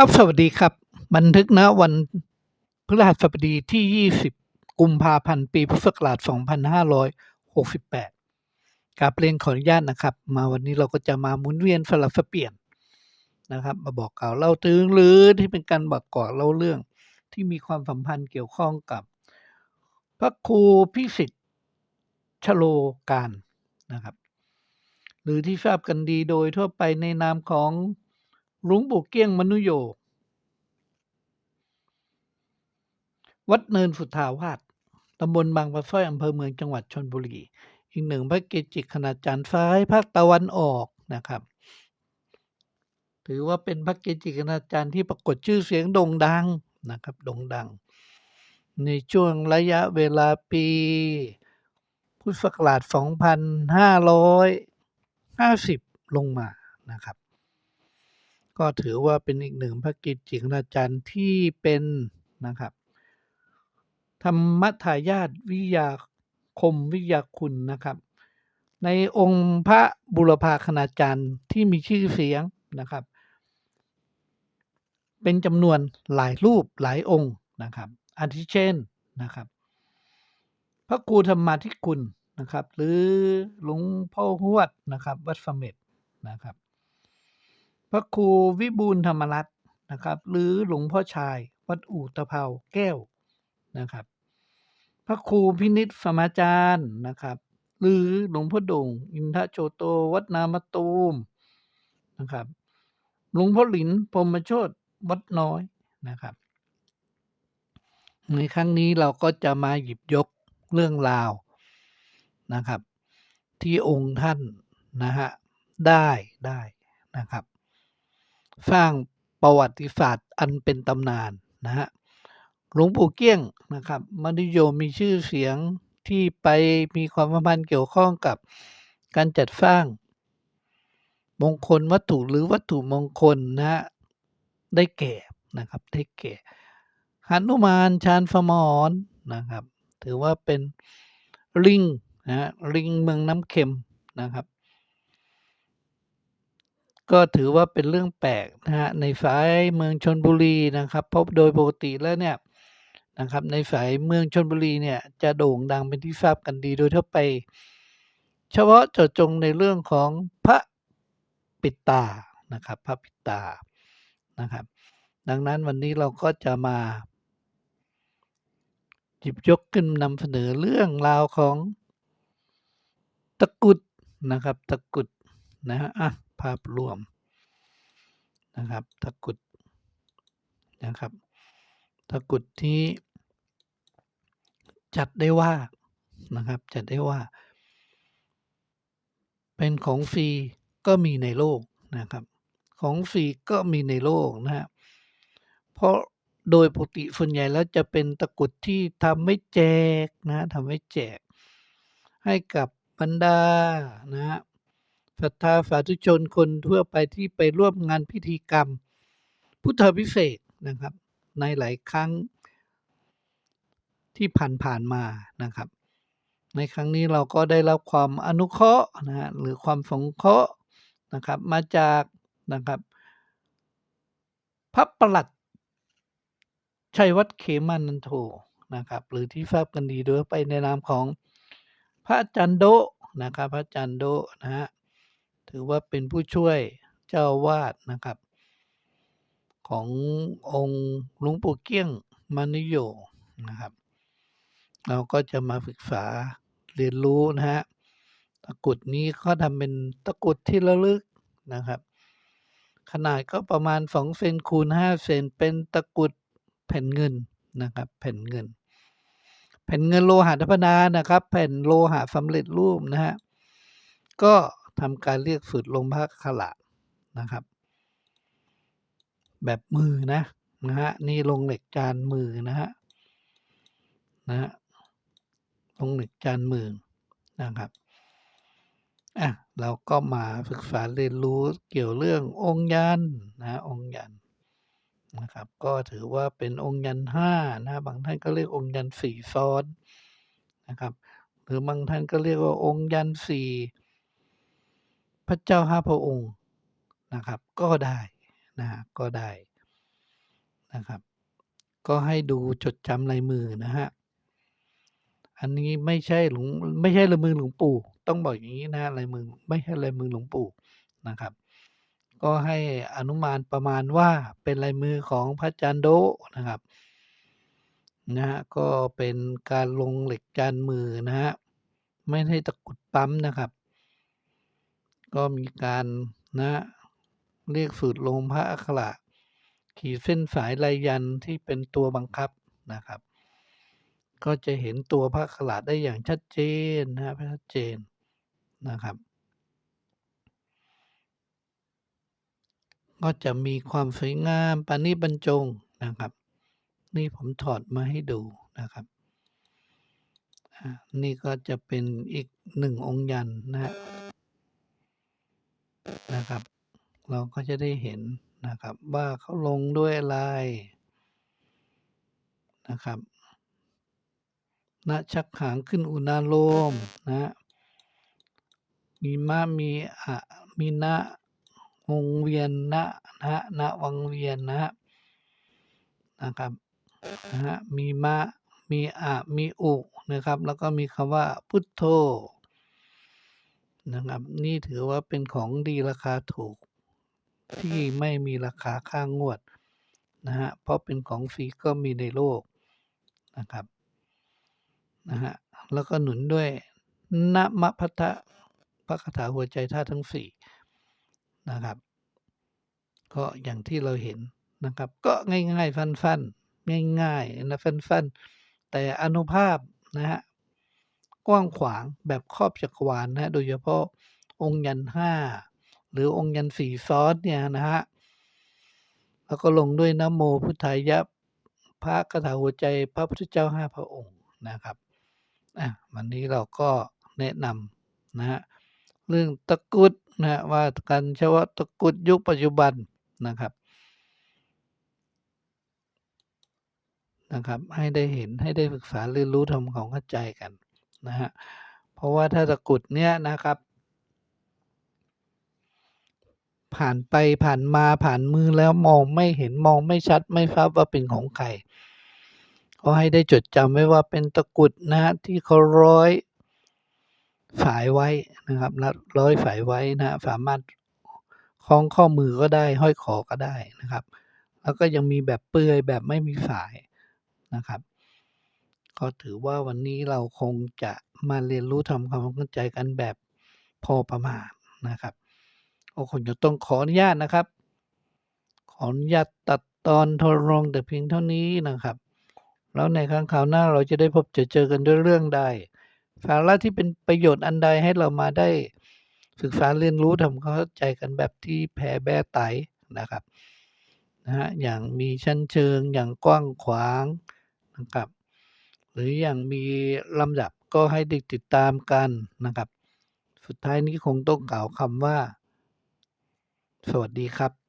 ครับ สวัสดีครับ บันทึกณวันพฤหัสบดีที่ 20 กุมภาพันธ์ปีพุทธศักราช 2568 กาบเรียนขออนุญาตนะครับ มาวันนี้เราก็จะมาหมุนเวียนสลับสเปลี่ยนนะครับ มาบอกกล่าวเล่าถึงหรือที่เป็นการบอกกล่าวเล่าเรื่องที่มีความสัมพันธ์เกี่ยวข้องกับ พระครูพิสิทธิ์ชโลการนะครับ หรือที่ทราบกันดีโดยทั่วไปในนามของ หลวงปู่เกี้ยงมนุโย วัดเนินสุทธาวาสตำบลบางปะสร้อยอำเภอเมืองจังหวัดชลบุรี อีกหนึ่งพระเกจิคณาจารย์ซ้ายภาคตะวันออกนะครับ ถือว่าเป็นพระเกจิคณาจารย์ที่ปรากฏชื่อเสียงโด่งดังนะครับโด่งดัง ในช่วงระยะเวลาปี พุทธศักราช 2550 ลงมานะครับ ก็ถือว่าเป็นอีกหนึ่งพระเกจิคณาจารย์ที่เป็นนะครับ ธรรมทายาทวิยาคมวิยาคุณนะครับ ในองค์พระบุรพาคณาจารย์ที่มีชื่อเสียงนะครับ เป็นจำนวนหลายรูปหลายองค์นะครับอาทิเช่นนะครับ พระครูธรรมาธิคุณนะครับ หรือหลวงพ่อหวดนะครับ วัดเสม็ดนะครับ ระครูวิบูลธรรมรัตน์นะครับ หรือหลวงพ่อชายวัดอู่ตะเภาแก้วนะครับ พระครูพินิษสมาจารย์นะครับ หรือหลวงพ่อดง อินทโชโตวัดนามตูมนะครับหลวงพ่อหลินพรมโชตวัดน้อยนะครับ ในครั้งนี้เราก็จะมาหยิบยกเรื่องราวนะครับ ที่องค์ท่านนะฮะได้ได้นะครับ สร้างประวัติศาสตร์อันเป็นตำนานนะฮะหลวงปู่เกี้ยงนะครับมนิยมมีชื่อเสียงที่ไปมีความสัมพันธ์เกี่ยวข้องกับการจัดสร้าง มงคลวัตถุหรือวัตถุมงคลนะฮะได้แก่นะครับได้แก่หันุมานชาญสมรนะครับ ถือว่าเป็นลิงนะฮะลิงเมืองน้ำเค็มนะครับ ก็ถือว่าเป็นเรื่องแปลกนะฮะในสายเมืองชนบุรีนะครับเพราะโดยปกติแล้วเนี่ยนะครับในสายเมืองชนบุรีเนี่ยจะโด่งดังเป็นที่ทราบกันดีโดยทั่วไป เฉพาะเจาะจงในเรื่องของพระปิตานะครับพระปิตานะครับ ดังนั้นวันนี้เราก็จะมาหยิบยกขึ้นนำเสนอเรื่องราวของตะกุดนะครับ ตะกุดนะฮะอะ ภาพรวมนะครับตะกุดนะครับตะกุดที่จัดได้ว่านะครับจัดได้ว่า เป็นของฟรีก็มีในโลกนะครับ ของฟรีก็มีในโลกนะฮะเพราะโดยปกติส่วนใหญ่แล้วจะเป็นตะกุดที่ทำไม่แจกนะทำให้แจก ให้กับบรรดานะฮะ ศรัทธาสาธุชนคนทั่วไปที่ไปร่วมงานพิธีกรรม พุทธพิเศษนะครับ ในหลายครั้งที่ผ่านๆมานะครับ ในครั้งนี้เราก็ได้รับความอนุเคราะห์นะฮะหรือความสงเคราะห์นะครับมาจากนะครับพระประหลัดชัยวัฒน์เขมานันโทนะครับ หรือที่ทราบกันดีโดยไปในนามของพระอาจารย์โดนะครับ พระอาจารย์โดนะฮะ ถือว่าเป็นผู้ช่วยเจ้าวาดนะครับ ขององค์หลวงปู่เกี้ยงมานิโยนะครับ เราก็จะมาศึกษาเรียนรู้นะฮะตะกุดนี้เขาทำเป็นตะกุดที่ระลึกนะครับ ขนาดก็ประมาณ2เซนคูณ5เซนเป็นตะกุดแผ่นเงินนะครับแผ่นเงิน แผ่นเงินโลหะธรรมดานะครับ แผ่นโลหะสำเร็จรูปนะฮะก็ ทำการเรียกสูตรลงพระขละนะครับ แบบมือนะนะฮะนี่ลงเหล็กจานมือนะฮะนะฮะลงเหล็กจานมือนะครับอะเราก็มาศึกษาเรียนรู้เกี่ยวเรื่ององค์ยันนะองค์ยันนะครับ ก็ถือว่าเป็นองค์ยันห้านะบางท่านก็เรียกองค์ยันสี่ซ้อนนะครับ หรือบางท่านก็เรียกว่าองค์ยันสี่ พระเจ้าห้าพระองค์นะครับ ก็ได้นะก็ได้นะครับ ก็ให้ดูจดจำลายมือนะฮะอันนี้ไม่ใช่หลวงไม่ใช่ลายมือหลวงปู่ ต้องบอกอย่างงี้นะลายมือไม่ใช่ลายมือหลวงปู่นะครับ ก็ให้อนุมานประมาณว่าเป็นลายมือของพระจารย์โดนะครับนะครับก็เป็นการลงเหล็กจานมือนะครับไม่ใช่ตะกุดปั๊มนะครับ ก็มีการนะเรียกสูตรลงพระอักขระขีดเส้นสายลายยันที่เป็นตัวบังคับนะครับ ก็จะเห็นตัวพระอักขระได้อย่างชัดเจนนะครับชัดเจนนะครับ ก็จะมีความสวยงามประณีตบรรจงนะครับ นี่ผมถอดมาให้ดูนะครับนี่ก็จะเป็นอีก1องค์ยันนะครับ นะครับ เราก็จะได้เห็นนะครับว่าเขาลงด้วยอะไรนะครับณชักหางขึ้นอุณาโลมนะมีมะมีอะมีนะวงเวียนนะนะครับณวังเวียนนะครับนะครับนะครับมีมะมีอะมีอุนะครับ แล้วก็มีคำว่าพุทโธ นะครับ นี่ถือว่าเป็นของดีราคาถูก ที่ไม่มีราคาค่างวดนะครับเพราะเป็นของฟรีก็มีในโลกนะครับนะครับแล้วก็หนุนด้วยนะมะพัทธะพระคาถาหัวใจธาตุทั้ง4นะครับ ก็อย่างที่เราเห็นนะครับ ก็ง่ายๆสั้นๆง่ายๆนะสั้นๆแต่อานุภาพนะครับ กว้างขวางแบบครอบจักรวาลนะโดยเฉพาะองค์ยันต์5หรือองค์ยันต์4ซ้อนเนี่ยนะครับแล้วก็ลงด้วยนโมพุทธายะพระคาถาหัวใจพระพุทธเจ้า5พระองค์นะครับอาวันนี้เราก็แนะนำนะครับเรื่องตะกุดนะว่ากันเฉพาะตะกุดยุคปัจจุบันนะครับนะครับให้ได้เห็นให้ได้ศึกษาเรียนรู้ทำความเข้าใจกัน นะครับเพราะว่าถ้าตะกุดเนี่ยนะครับ ผ่านไปผ่านมาผ่านมือแล้วมองไม่เห็นมองไม่ชัดไม่ทราบว่าเป็นของใครก็ให้ได้จดจำไว้ว่าเป็นตะกุดนะครับที่เขาร้อยสายไว้นะครับร้อยสายไว้นะสามารถคล้องข้อมือก็ได้ ห้อยคอก็ได้นะครับ แล้วก็ยังมีแบบเปลือยแบบไม่มีสายนะครับ ก็ถือว่าวันนี้เราคงจะมาเรียนรู้ทำความเข้าใจกันแบบพอประมาณนะครับก็คงจะต้องขออนุญาตนะครับ ขออนุญาตตัดตอนทรลองแต่เพียงเท่านี้นะครับ แล้วในครั้งคราวหน้าเราจะได้พบเจอเจอกันด้วยเรื่องใดสาระที่เป็นประโยชน์อันใดให้เรามาได้ศึกษาเรียนรู้ทำความเข้าใจกันแบบที่แผ่แบ้ไตนะครับนะครับอย่างมีชั้นเชิงอย่างกว้างขวางนะครับ หรืออย่างมีลำดับก็ให้เด้ติดตามกันนะครับ สุดท้ายนี้คงต้องกล่าวคำว่า สวัสดีครับ